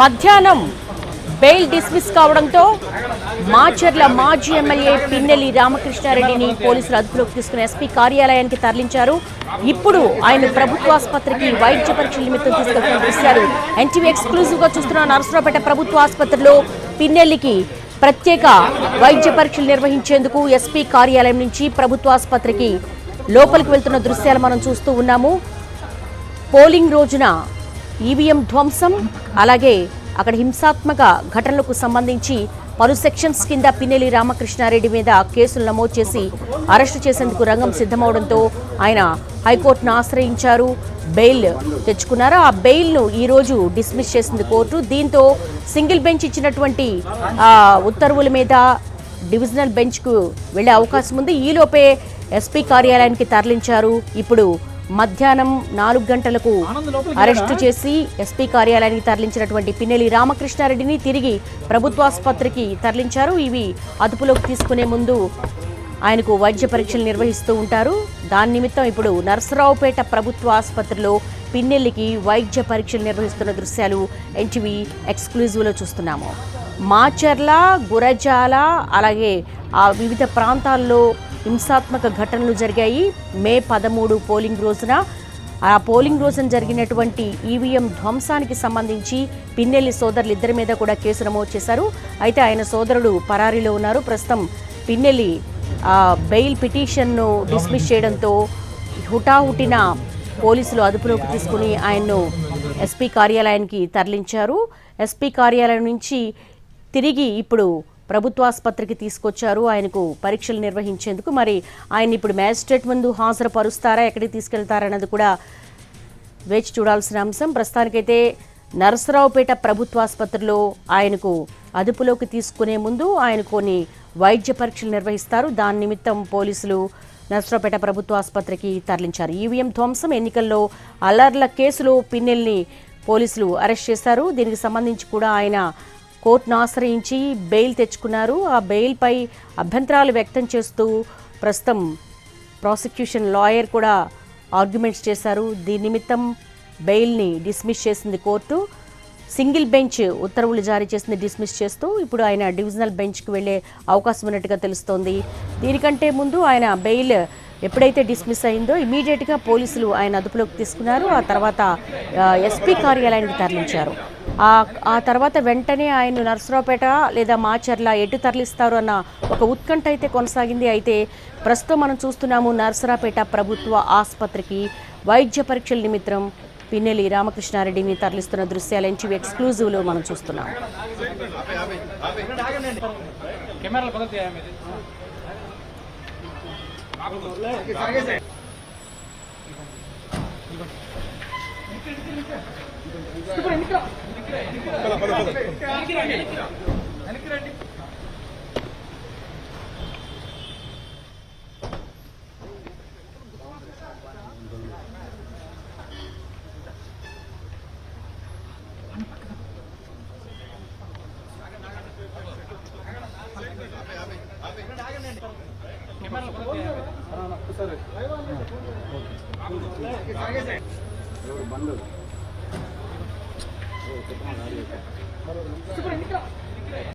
మధ్యాహ్నం bail dismiss కావడంతో మాచర్ల మాజీ ఎమ్మెల్యే పిన్నెల్లి రామకృష్ణారెడ్డిని పోలీసులు అదుపులోకి తీసుకుని ఎస్పీ కార్యాలయానికి తరలించారు. ఇప్పుడు ఆయన ప్రభుత్వ ఆసుపత్రికి వైద్య పరీక్షల నిమిత్తం తీసుకెళ్తున్న దృశ్యాలు ఎన్టీవీ ఎక్స్క్లూజివ్గా చూస్తున్న నరసరావుపేట ప్రభుత్వ ఆసుపత్రిలో పిన్నెల్లికి ప్రత్యేక వైద్య పరీక్షలు నిర్వహించేందుకు ఎస్పీ కార్యాలయం నుంచి ప్రభుత్వ ఆసుపత్రికి లోపలికి వెళ్తున్న దృశ్యాలు మనం చూస్తూ ఉన్నాము. పోలింగ్ రోజున ఈవీఎం ధ్వంసం అలాగే అక్కడ హింసాత్మక ఘటనలకు సంబంధించి పలు సెక్షన్స్ కింద పిన్నెలి రామకృష్ణారెడ్డి మీద కేసులు నమోదు చేసి అరెస్టు చేసేందుకు రంగం సిద్ధమవడంతో ఆయన హైకోర్టును ఆశ్రయించారు. బెయిల్ తెచ్చుకున్నారు? ఆ బెయిల్ను ఈరోజు డిస్మిస్ చేసింది కోర్టు. దీంతో సింగిల్ బెంచ్ ఇచ్చినటువంటి ఉత్తర్వుల మీద డివిజనల్ బెంచ్కు వెళ్ళే అవకాశం ఉంది. ఈలోపే ఎస్పీ కార్యాలయానికి తరలించారు. ఇప్పుడు మధ్యాహ్నం నాలుగు గంటలకు అరెస్టు చేసి ఎస్పీ కార్యాలయానికి తరలించినటువంటి పిన్నెలి రామకృష్ణారెడ్డిని తిరిగి ప్రభుత్వాసుపత్రికి తరలించారు. ఇవి అదుపులోకి తీసుకునే ముందు ఆయనకు వైద్య పరీక్షలు నిర్వహిస్తూ ఉంటారు. దాని నిమిత్తం ఇప్పుడు నరసరావుపేట ప్రభుత్వ ఆసుపత్రిలో పిన్నెల్లికి వైద్య పరీక్షలు నిర్వహిస్తున్న దృశ్యాలు ఎన్టీవీ ఎక్స్క్లూజివ్లో చూస్తున్నాము. మాచర్ల గురజాల అలాగే ఆ వివిధ ప్రాంతాల్లో హింసాత్మక ఘటనలు జరిగాయి. మే పదమూడు పోలింగ్ రోజున ఆ పోలింగ్ రోజున జరిగినటువంటి ఈవీఎం ధ్వంసానికి సంబంధించి పిన్నెల్లి సోదరులు ఇద్దరి మీద కూడా కేసు నమోదు చేశారు. అయితే ఆయన సోదరుడు పరారీలో ఉన్నారు. ప్రస్తుతం పిన్నెల్లి ఆ, బెయిల్ పిటిషన్ను డిస్మిస్ చేయడంతో హుటాహుటిన పోలీసులు అదుపులోకి తీసుకుని ఆయన్ను ఎస్పీ కార్యాలయానికి తరలించారు. ఎస్పీ కార్యాలయం నుంచి తిరిగి ఇప్పుడు ప్రభుత్వాసుపత్రికి తీసుకొచ్చారు. ఆయనకు పరీక్షలు నిర్వహించేందుకు మరి ఆయన ఇప్పుడు మ్యాజిస్ట్రేట్ ముందు హాజరుపరుస్తారా? ఎక్కడికి తీసుకెళ్తారన్నది కూడా వేచి చూడాల్సిన అంశం. ప్రస్తుతానికైతే నరసరావుపేట ప్రభుత్వాసుపత్రిలో ఆయనకు అదుపులోకి తీసుకునే ముందు ఆయన కొన్ని వైద్య పరీక్షలు నిర్వహిస్తారు. దాని నిమిత్తం పోలీసులు నరసరావుపేట ప్రభుత్వ ఆసుపత్రికి తరలించారు. ఈవీఎం ధ్వంసం ఎన్నికల్లో అల్లర్ల కేసులో పిన్నెల్ని పోలీసులు అరెస్ట్ చేశారు. దీనికి సంబంధించి కూడా ఆయన కోర్టును ఆశ్రయించి బెయిల్ తెచ్చుకున్నారు. ఆ బెయిల్పై అభ్యంతరాలు వ్యక్తం చేస్తూ ప్రస్తుతం ప్రాసిక్యూషన్ లాయర్ కూడా ఆర్గ్యుమెంట్స్ చేశారు. దీని నిమిత్తం బెయిల్ని డిస్మిస్ చేసింది కోర్టు. సింగిల్ బెంచ్ ఉత్తర్వులు జారీ చేసింది డిస్మిస్ చేస్తూ ఇప్పుడు ఆయన డివిజనల్ బెంచ్కి వెళ్ళే అవకాశం ఉన్నట్టుగా తెలుస్తోంది. దీనికంటే ముందు ఆయన బెయిల్ ఎప్పుడైతే డిస్మిస్ అయిందో ఇమీడియట్గా పోలీసులు ఆయన అదుపులోకి తీసుకున్నారు. ఆ తర్వాత ఎస్పీ కార్యాలయానికి తరలించారు. ఆ తర్వాత వెంటనే ఆయన నర్సరావుపేట లేదా మాచర్ల ఎటు తరలిస్తారు అన్న ఒక ఉత్కంఠ అయితే కొనసాగింది. అయితే ప్రస్తుతం మనం చూస్తున్నాము నర్సరావుపేట ప్రభుత్వ ఆసుపత్రికి వైద్య పరీక్షల నిమిత్తం పిన్నెలి రామకృష్ణారెడ్డిని తరలిస్తున్న దృశ్యాలు నుంచి ఎక్స్క్లూజివ్లో మనం చూస్తున్నాం. కెమెరాలు సరే. మీది すぐに行った!